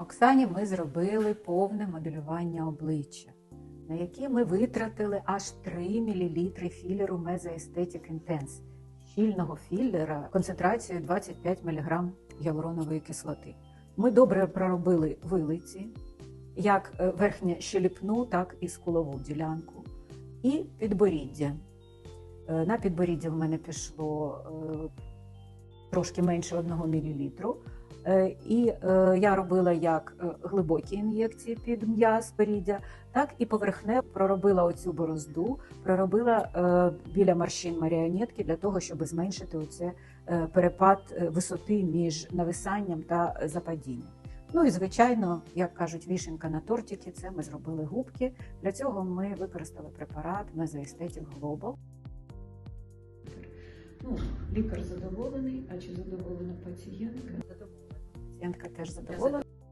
Оксані ми зробили повне моделювання обличчя, на яке ми витратили аж 3 мл філеру Mesoaesthetic Intense, щільного філера концентрацією 25 мг гіалуронової кислоти. Ми добре проробили вилиці, як е, верхнє щелепну, так і скулову ділянку, і підборіддя. Е, На підборіддя в мене пішло е, трошки менше 1 мл. Е, І е, я робила як е, глибокі ін'єкції під м'яз поріддя, так і поверхне проробила оцю борозду, проробила біля морщин маріонетки для того, щоб зменшити оце перепад висоти між нависанням та западінням. Ну і звичайно, як кажуть, вішенка на тортики, це ми зробили губки. Для цього ми використали препарат Mesoaesthetic Global. Ну, лікар задоволений, а чи задоволена пацієнтка? Пацієнтка теж задоволена.